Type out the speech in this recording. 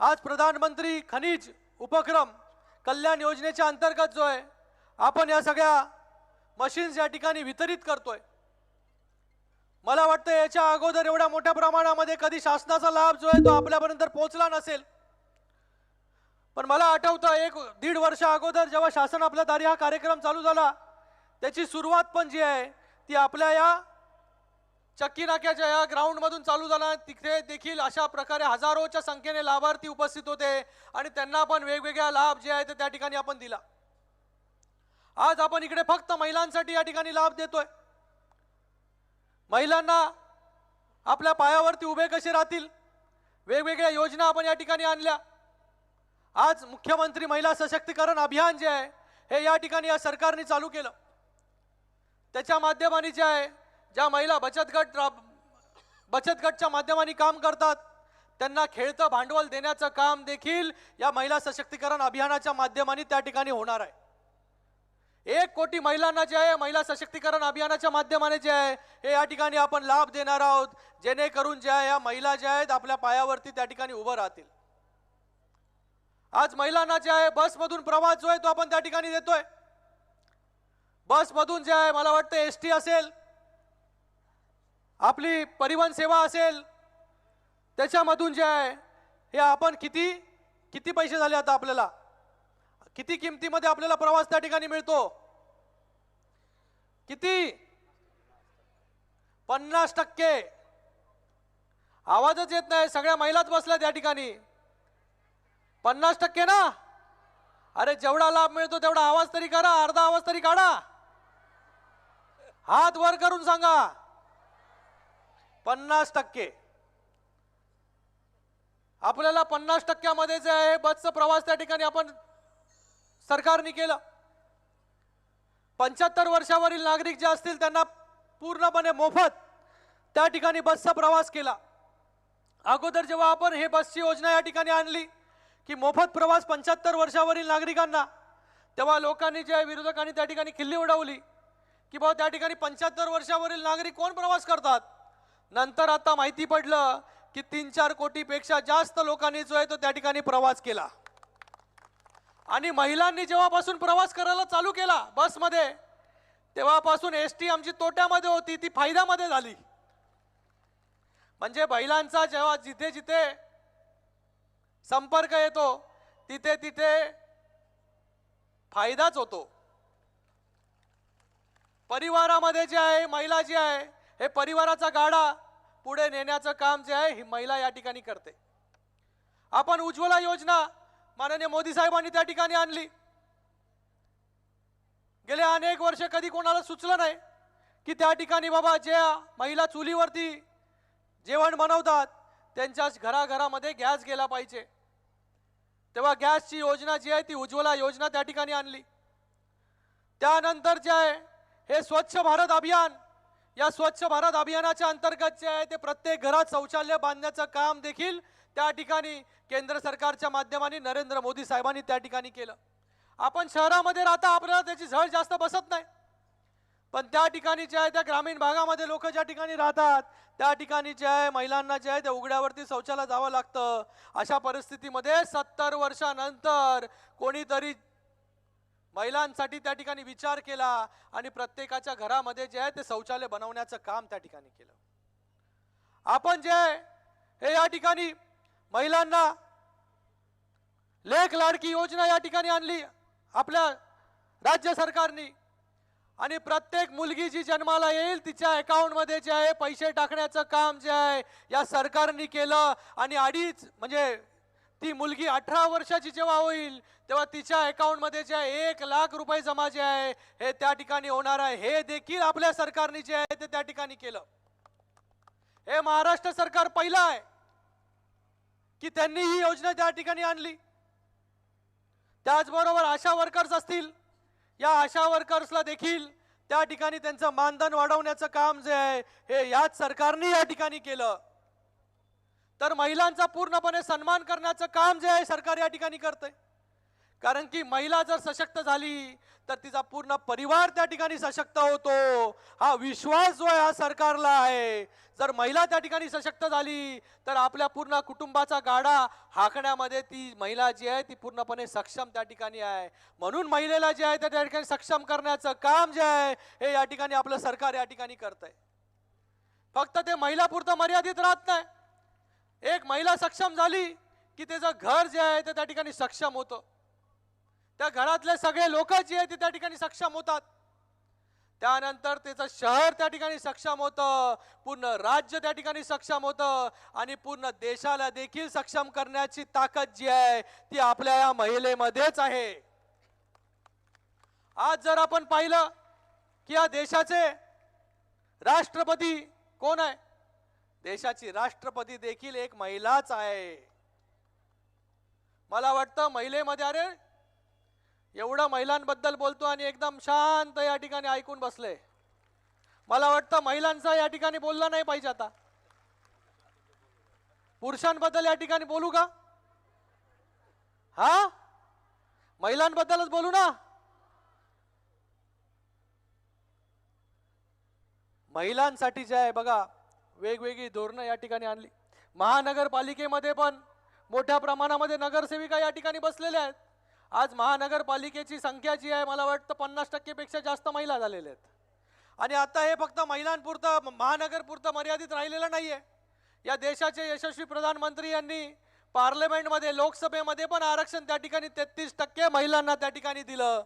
आज प्रधानमंत्री खनिज उपक्रम कल्याण योजनेच्या अंतर्गत जो आहे आपण या सगळ्या मशीन्स या ठिकाणी वितरित करतोय. मला वाटतं याच्या अगोदर एवढ्या मोठ्या प्रमाणामध्ये कधी शासनाचा लाभ जो आहे तो आपल्यापर्यंत पोहोचला नसेल. पण मला आठवतं एक दीड वर्ष अगोदर जेव्हा शासन आपल्या दारी हा कार्यक्रम चालू झाला त्याची सुरुवात पण जी आहे ती आपल्या या चक्की नाक्याच्या या ग्राउंडमधून चालू झाला. तिथे देखील अशा प्रकारे हजारोच्या संख्येने लाभार्थी उपस्थित होते आणि त्यांना पण वेगवेगळ्या लाभ जे आहे ते त्या ठिकाणी आपण दिला. आज आपण इकडे फक्त महिलांसाठी या ठिकाणी लाभ देतोय. महिलांना आपल्या पायावरती उभे कसे राहतील? वेगवेगळ्या योजना आपण या ठिकाणी आणल्या. आज मुख्यमंत्री महिला सशक्तीकरण अभियान जे आहे हे या ठिकाणी या सरकारने चालू केलं. त्याच्या माध्यमाने जे आहे ज्या महिला बचत गट राब- बचत गटच्या माध्यमाने काम करतात त्यांना खेळतं भांडवल देण्याचं काम देखील या महिला सशक्तीकरण अभियानाच्या माध्यमाने त्या ठिकाणी होणार आहे. एक कोटी महिलांना जे आहे महिला सशक्तीकरण अभियानाच्या माध्यमाने जे आहे हे या ठिकाणी आपण लाभ देणार आहोत जेणेकरून ज्या या महिला ज्या आहेत आपल्या पायावरती त्या ठिकाणी उभं राहतील. आज महिलांना जे आहे बसमधून प्रवास जो आहे तो आपण त्या ठिकाणी देतोय. बसमधून जे आहे मला वाटतं एस टी असेल आपली परिवहन सेवा असेल त्याच्यामधून जे आहे हे आपण किती किती पैसे झाले आता आपल्याला? किती किमतीमध्ये आपल्याला प्रवास त्या ठिकाणी मिळतो? किती? पन्नास टक्के. आवाजच येत नाही सगळ्या महिलाच बसल्या त्या ठिकाणी. पन्नास टक्के ना? अरे जेवढा लाभ मिळतो तेवढा आवाज तरी करा अर्धा आवाज तरी काढा. हात वर करून सांगा. पन्नास टक्के. आपल्याला पन्नास टक्क्यामध्ये जे आहे बसचा प्रवास त्या ठिकाणी आपण सरकारने केलं. पंच्याहत्तर वर्षावरील नागरिक जे असतील त्यांना पूर्णपणे मोफत त्या ठिकाणी बसचा प्रवास केला. अगोदर जेव्हा आपण हे बसची योजना या ठिकाणी आणली की मोफत प्रवास पंच्याहत्तर वर्षावरील नागरिकांना तेव्हा लोकांनी जे विरोधकांनी त्या ठिकाणी खिल्ली उडवली की बाबा त्या ठिकाणी पंच्याहत्तर वर्षावरील नागरिक कोण प्रवास करतात? नंतर आता माहिती पडलं की तीन चार कोटीपेक्षा जास्त लोकांनी जो आहे तो त्या ठिकाणी प्रवास केला. आणि महिलांनी जेव्हापासून प्रवास करायला चालू केला बसमध्ये तेव्हापासून एस टी आमची तोट्यामध्ये होती ती फायद्यामध्ये झाली. म्हणजे महिलांचा जेव्हा जिथे जिथे संपर्क येतो तिथे तिथे फायदाच होतो. परिवारामध्ये जे आहे महिला जी आहे हे परिवाराचा गाडा पुढे नेण्याचं काम जे आहे ही महिला या ठिकाणी करते. आपण उज्ज्वला योजना माननीय मोदी साहेबांनी त्या ठिकाणी आणली. गेले अनेक वर्ष कधी कोणाला सुचलं नाही की त्या ठिकाणी बाबा ज्या महिला चुलीवरती जेवण बनवतात त्यांच्याच घराघरामध्ये गॅस गेला पाहिजे. तेव्हा गॅसची योजना जी आहे ती उज्ज्वला योजना त्या ठिकाणी आणली. त्यानंतर जे आहे हे स्वच्छ भारत अभियान या स्वच्छ भारत अभियानाच्या अंतर्गत जे आहे ते प्रत्येक घरात शौचालय बांधण्याचं काम देखील त्या ठिकाणी केंद्र सरकारच्या माध्यमाने नरेंद्र मोदी साहेबांनी त्या ठिकाणी केलं. आपण शहरामध्ये राहता आपल्याला त्याची झळ जास्त बसत नाही. पण त्या ठिकाणी जे आहे त्या ग्रामीण भागामध्ये लोक ज्या ठिकाणी राहतात त्या ठिकाणी जे आहे महिलांना जे आहे त्या उघड्यावरती शौचाला जावं लागतं. अशा परिस्थितीमध्ये सत्तर वर्षानंतर कोणीतरी महिलांसाठी त्या ठिकाणी विचार केला आणि प्रत्येकाच्या घरामध्ये जे आहे ते शौचालय बनवण्याचं काम त्या ठिकाणी केलं. आपण जे आहे हे या ठिकाणी महिलांना लेख लाडकी योजना या ठिकाणी आणली आपल्या राज्य सरकारने. आणि प्रत्येक मुलगी जी जन्माला येईल तिच्या अकाउंटमध्ये जे आहे पैसे टाकण्याचं काम जे आहे या सरकारने केलं. आणि अडीच म्हणजे ती मुलगी अठरा वर्षाची जेव्हा होईल तेव्हा तिच्या अकाउंटमध्ये जे आहे एक लाख रुपये जमा जे आहे हे त्या ठिकाणी होणार आहे. हे देखील आपल्या सरकारने जे आहे ते त्या ठिकाणी केलं. हे महाराष्ट्र सरकार पहिलं आहे की त्यांनी ही योजना त्या ठिकाणी आणली. त्याचबरोबर आशा वर्कर्स असतील. या आशा वर्कर्सला देखील त्या ठिकाणी त्यांचं मानधन वाढवण्याचं काम जे आहे हे याच सरकारने या ठिकाणी केलं. तर महिलांचा पूर्णपणे सन्मान करण्याचं काम जे आहे सरकार या ठिकाणी करतंय. कारण की महिला जर सशक्त झाली तर तिचा पूर्ण परिवार त्या ठिकाणी सशक्त होतो. हा विश्वास जो आहे हा सरकारला आहे. जर महिला त्या ठिकाणी सशक्त झाली तर आपल्या पूर्ण कुटुंबाचा गाडा हाकण्यामध्ये ती महिला जी आहे ती पूर्णपणे सक्षम त्या ठिकाणी आहे. म्हणून महिलेला जे आहे ते त्या ठिकाणी सक्षम करण्याचं काम जे आहे हे या ठिकाणी आपलं सरकार या ठिकाणी करत आहे फक्त ते महिला पुरतं मर्यादित राहत नाही. एक महिला सक्षम झाली की त्याचं घर जे आहे ते त्या ठिकाणी सक्षम होतं. त्या घरातले सगळे लोक जे आहेत ते त्या ठिकाणी सक्षम होतात. त्यानंतर त्याचं शहर त्या ठिकाणी सक्षम होतं पूर्ण राज्य त्या ठिकाणी सक्षम होतं आणि पूर्ण देशाला देखील सक्षम करण्याची ताकद जी आहे ती आपल्या या महिलेमध्येच आहे. आज जर आपण पाहिलं की या देशाचे राष्ट्रपती कोण आहे? देशाची राष्ट्रपती देखील एक महिलाच आहे. मला वाटतं महिलेमध्ये अरे एवढं महिलांबद्दल बोलतो आणि एकदम शांत या ठिकाणी ऐकून बसले. मला वाटतं महिलांचा या ठिकाणी बोलला नाही पाहिजे आता. पुरुषांबद्दल या ठिकाणी बोलू का? हा? महिलांबद्दलच बोलू ना. महिलांसाठी जे आहे बघा वेगवेगळी धोरणं या ठिकाणी आणली. महानगरपालिकेमध्ये पण मोठ्या प्रमाणामध्ये नगरसेविका या ठिकाणी बसलेल्या आहेत. आज महानगरपालिकेची संख्या जी आहे मला वाटतं पन्नास टक्केपेक्षा जास्त महिला झालेल्या आहेत. आणि आता हे फक्त महिलांपुरतं महानगरपुरतं मर्यादित राहिलेलं नाहीये. या देशाचे यशस्वी प्रधानमंत्री यांनी पार्लमेंटमध्ये लोकसभेमध्ये पण आरक्षण त्या ठिकाणी तेहतीस टक्के महिलांना त्या ठिकाणी दिलं.